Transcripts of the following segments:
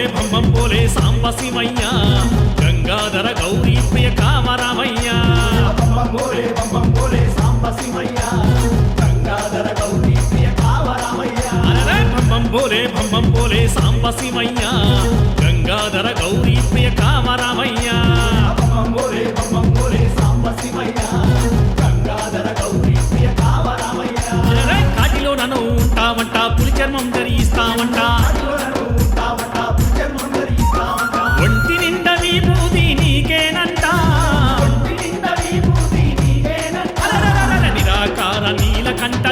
బోలే భంబం బోలే సాంబ శివయ్య గంగాధర గౌరీ ప్రియ కామరామయ్య. బొంబోలే బొంబోలే సాంబ శివయ్య గంగాధర గౌరీ ప్రియ సాంబ శివయ్య గంగాధర గౌరీ కామరామయ్య. బొంబోలే బొంబోలే సాంబ శివయ్య గంగాధర గౌరీ ప్రియ కావరామయ్య అరరే కాటిలో నన్ను ఉంటావంట పులి చర్మం ధరిస్తావంట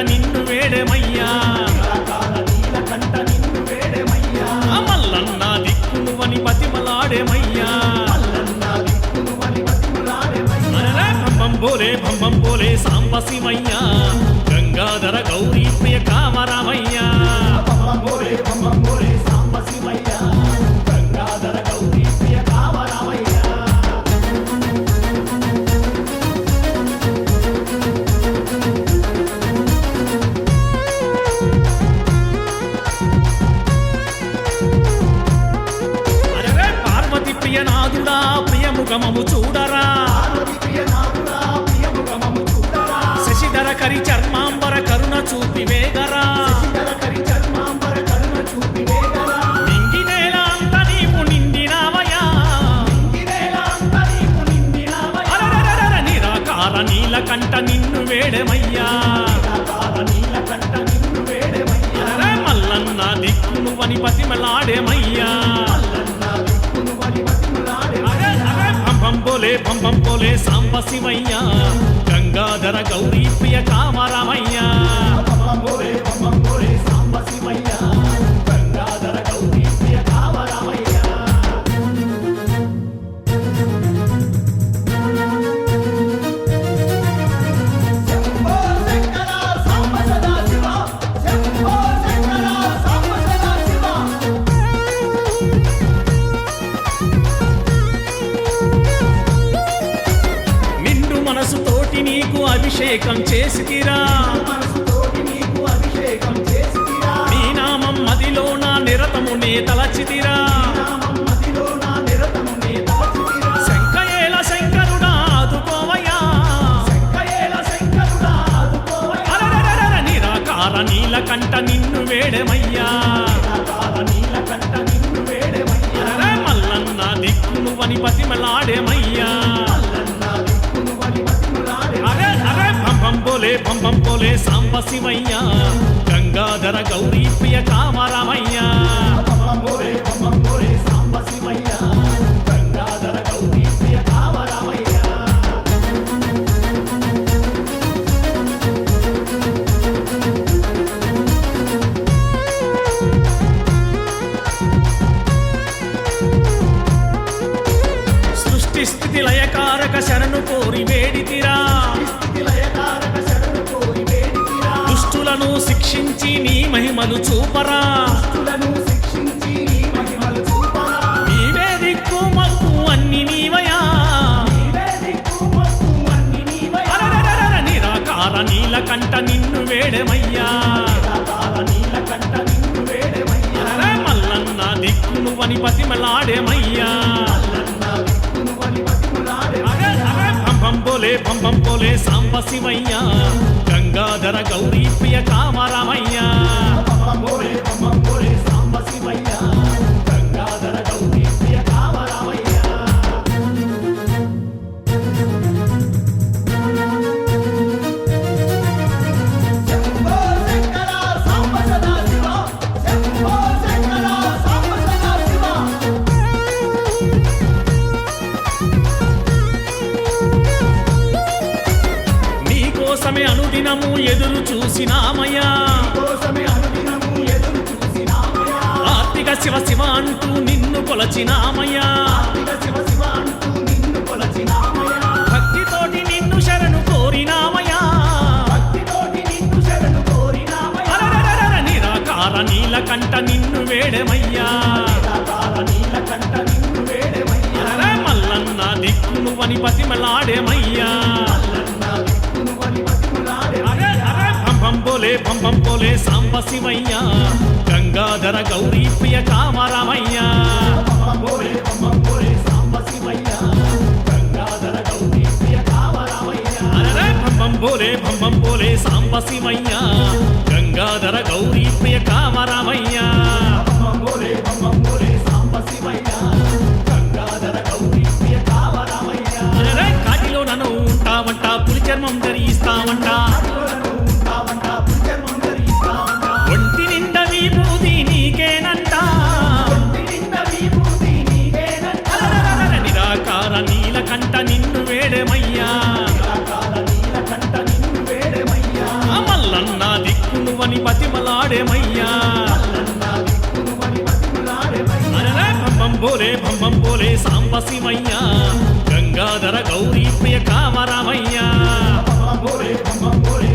నిన్ను వేడమయ్యా. నిరాకార నీలకంఠ మల్లన్న దిక్కునువని బతిమలాడేమయ్యా. మల్లన్న భంబం బోలే భంబం బోలే సాంబ గంగాధర గౌరీ ప్రియ కామరామయ్యా. బొంబోలే బొంబోలే సాంబ శివయ్య గంగాధర ప్రియనాథుడా ప్రియముఖమము చూడరా. శశిధర కరి చర్మాంబర కరుణ చూపి వేగరా. శశిధరకరి నిన్ను వేడమయ్యా. మల్లన్న దిక్కును వని పతిమలాడేమయ్యా పోలే బోలే పోలే సాంబ శివయ్య గంగాధర గౌరీ ప్రియ కామరామయ్య. అభిషేకం చేసితిరా మనసుతోటి నీ నామం మదిలో నా నిరతము నే తలచితిరా. నామం నిన్ను వేడమయ్యా. నిరతము నీ తలచితిరా శంకయేల శంకరుడా ఆదుకోవయ్యా శంకయేల పోలే బోలే పోలే సాంబ శివయ్య గంగాధర గౌరీ ప్రియ కామరామయ్య. సృష్టి స్థితి లయకారక శరణు కోరి వేడితిరా శిక్షించి నీ మహిమను చూపరా మహిమలు చూపరా. నీవే దిక్కు మక్కు అన్ని నీవయా నీవే దిక్కు మొక్కు నిన్ను వేడమయ్యా మల్లన్న దిక్కునువని బతిమలాడేమయ్యా దిక్కును అని బతిమలాడెమయ్యా. అరే సాంబ శివయ్యా గంగాధర గౌరీ ప్రియ కామరామయ్య. చూసినామయ్యా. కోసమే ఆర్తిక శివ శివ అంటూ నిన్ను కొలచినామయ్యా. కార్తీక నిన్ను భక్తితోటి నిన్ను శరణు కోరినామయ్యా. భక్తితోటి నిన్ను శరణు నిన్ను వేడమయ్యా. మల్లన్న దిక్కునువని బతిమలాడేమయ్యా మల్లన్న దిక్కును అని బతిమలాడెమయ్యా. అరే అరే భం సాంబ శివయ్య. గంగాధర గౌరీ ప్రియ కామరామయ్య. బోలే భంబం బోలే సాంబ శివయ్య. గంగాధర గౌరీ ప్రియ కామరామయ్యా. దిక్కునువని బతిమలాడేమయ్యా అల్లన్నా దిక్కునుమని బతిమలాడెమయ్యా. అరరే భమ్మం గంగాధర గౌరీ ప్రియ కామరామయ్యా బొమ్మ బోలే బొమ్మ బోలే